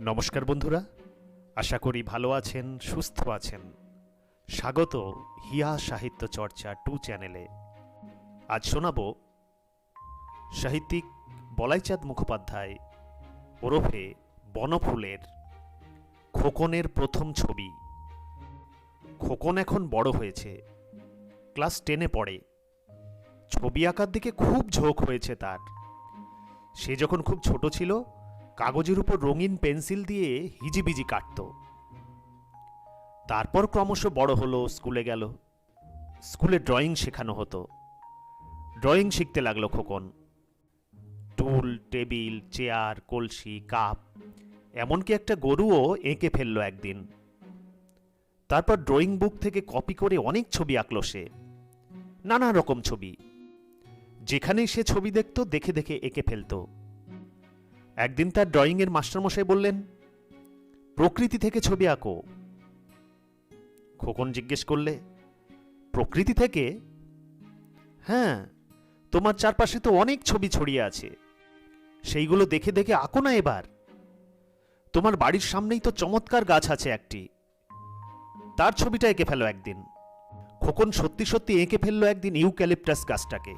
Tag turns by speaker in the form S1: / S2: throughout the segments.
S1: নমস্কার বন্ধুরা, আশা করি ভালো আছেন, সুস্থ আছেন। স্বাগত হিয়া সাহিত্য চর্চা টু চ্যানেলে। আজ শোনাব সাহিত্যিক বলাইচাঁদ মুখোপাধ্যায়, ওরফে বনফুলের খোকনের প্রথম ছবি। খোকন এখন বড় হয়েছে, ক্লাস টেনে পড়ে। ছবি আঁকার দিকে খুব ঝোঁক হয়েছে তার। সে যখন খুব ছোট ছিল কাগজের উপর রঙিন পেন্সিল দিয়ে হিজিবিজি কাটত। তারপর ক্রমশ বড় হলো, স্কুলে গেল। স্কুলে ড্রয়িং শেখানো হতো। ড্রয়িং শিখতে লাগল খোকন। টুল, টেবিল, চেয়ার, কলসি, কাপ, এমনকি একটা গরুও এঁকে ফেলল একদিন। তারপর ড্রয়িং বুক থেকে কপি করে অনেক ছবি আঁকলো সে। নানা রকম ছবি। যেখানেই সে ছবি দেখতো, দেখে দেখে এঁকে ফেলতো। একদিন তার ড্রয়িংয়ের মাস্টারমশাই বললেন, প্রকৃতি থেকে ছবি আঁকো। খোকন জিজ্ঞেস করলে, প্রকৃতি থেকে? হ্যাঁ তোমার চারপাশে তো অনেক ছবি ছড়িয়ে আছে। সেইগুলো দেখে দেখে আঁকো না এবার। তোমার বাড়ির সামনেই তো চমৎকার গাছ আছে একটি। তার ছবিটা এঁকে ফেলো একদিন। খোকন সত্যি সত্যি এঁকে ফেলল একদিন ইউক্যালিপটাস গাছটাকে।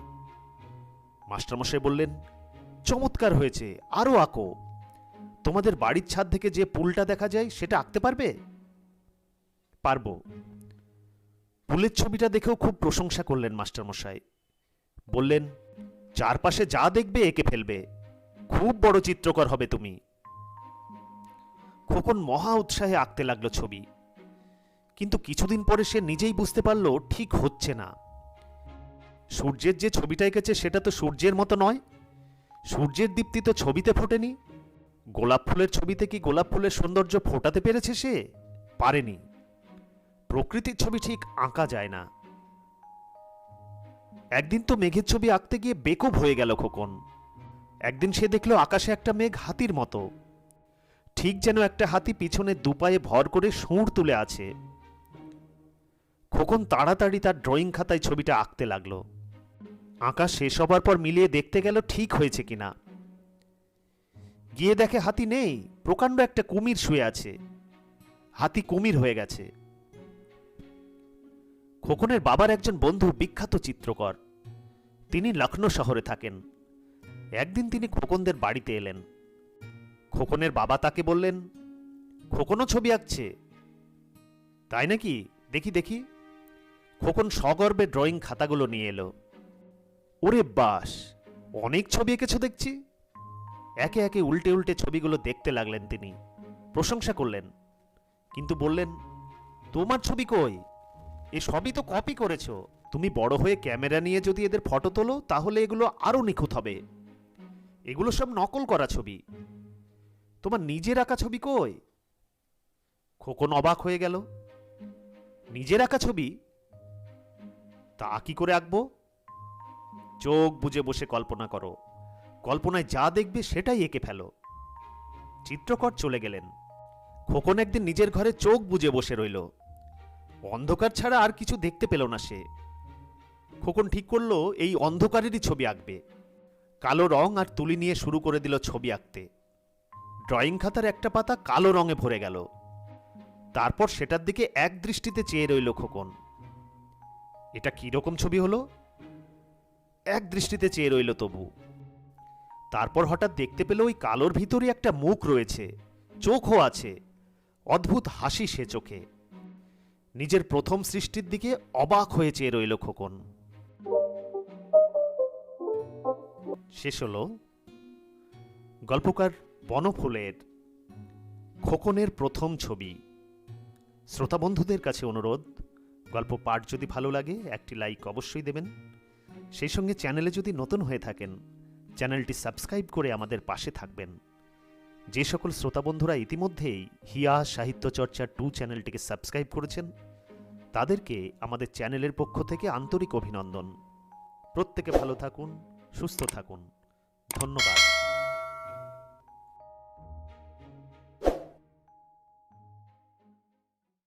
S1: মাস্টারমশাই বললেন চমৎকার হয়েছে, আরও আঁকো। তোমাদের বাড়ির ছাদ থেকে যে পুলটা দেখা যায়, সেটা আঁকতে পারবে? পারব। পুলের ছবিটা দেখেও খুব প্রশংসা করলেন মাস্টারমশাই। বললেন, চারপাশে যা দেখবে, এঁকে ফেলবে। খুব বড় চিত্রকর হবে তুমি। খোকন মহা উৎসাহে আঁকতে লাগল ছবি। কিন্তু কিছুদিন পরে সে নিজেই বুঝতে পারল, ঠিক হচ্ছে না। সূর্যের যে ছবিটা এঁকেছে, সেটা তো সূর্যের মতো নয়। সূর্যের দীপ্তি তো ছবিতে ফোটেনি। গোলাপ ফুলের ছবিতে কি গোলাপ ফুলের সৌন্দর্য ফোটাতে পেরেছে সে? পারেনি। প্রকৃতির ছবি ঠিক আঁকা যায় না। একদিন তো মেঘের ছবি আঁকতে গিয়ে বেকুব হয়ে গেল খোকন। একদিন সে দেখল আকাশে একটা মেঘ হাতির মতো। ঠিক যেন একটা হাতি পিছনে দুপায়ে ভর করে সুঁড় তুলে আছে। খোকন তাড়াতাড়ি তার ড্রয়িং খাতায় ছবিটা আঁকতে লাগল। আঁকা শেষ হবার পর মিলিয়ে দেখতে গেল ঠিক হয়েছে কিনা। গিয়ে দেখে হাতি নেই, প্রকাণ্ড একটা কুমির শুয়ে আছে। হাতি কুমির হয়ে গেছে। খোকনের বাবার একজন বন্ধু বিখ্যাত চিত্রকর। তিনি লখনৌ শহরে থাকেন। একদিন তিনি খোকনদের বাড়িতে এলেন। খোকনের বাবা তাকে বললেন, খোকনও ছবি আঁকছে। তাই নাকি? দেখি দেখি। খোকন সগর্বে ড্রয়িং খাতাগুলো নিয়ে এলো। ওরে বাস, অনেক ছবি এঁকেছো দেখছি। একে একে উল্টে উল্টে ছবিগুলো দেখতে লাগলেন তিনি, প্রশংসা করলেন। কিন্তু বললেন, তোমার ছবি কই? এ সবই তো কপি করেছ। তুমি বড় হয়ে ক্যামেরা নিয়ে যদি এদের ফটো তোলো, তাহলে এগুলো আরও নিখুঁত হবে। এগুলো সব নকল করা ছবি। তোমার নিজের আঁকা ছবি কই? খোকন অবাক হয়ে গেল, নিজের আঁকা ছবি? তা কি করে আঁকবো? চোখ বুজে বসে কল্পনা করো। কল্পনায় যা দেখবে সেটাই এঁকে ফেলো। চিত্রকর চলে গেলেন। খোকন একদিন নিজের ঘরে চোখ বুজে বসে রইল। অন্ধকার ছাড়া আর কিছু দেখতে পেল না সে। খোকন ঠিক করল, এই অন্ধকারেরই ছবি আঁকবে। কালো রং আর তুলি নিয়ে শুরু করে দিল ছবি আঁকতে। ড্রয়িং খাতার একটা পাতা কালো রঙে ভরে গেল। তারপর সেটার দিকে এক দৃষ্টিতে চেয়ে রইল খোকন। এটা কি রকম ছবি হলো? এক দৃষ্টিতে চেয়ে রইল তবু। তারপর হঠাৎ দেখতে পেল ওই কালোর ভিতরে একটা মুখ রয়েছে, চোখও আছে, অদ্ভুত হাসি সে চোখে। নিজের প্রথম সৃষ্টির দিকে অবাক হয়ে চেয়ে রইল খোকন। শেষ হল গল্পকার বনফুলের খোকনের প্রথম ছবি। শ্রোতা বন্ধুদের কাছে অনুরোধ, গল্প পাঠ যদি ভালো লাগে, একটি লাইক অবশ্যই দেবেন। সেই সঙ্গে চ্যানেলে যদি নতুন হয়ে থাকেন, চ্যানেলটি সাবস্ক্রাইব করে আমাদের পাশে থাকবেন। যে সকল শ্রোতাবন্ধুরা ইতিমধ্যেই হিয়া সাহিত্য চর্চা টু চ্যানেলটিকে সাবস্ক্রাইব করেছেন, তাদেরকে আমাদের চ্যানেলের পক্ষ থেকে আন্তরিক অভিনন্দন। প্রত্যেকে ভালো থাকুন, সুস্থ থাকুন। ধন্যবাদ।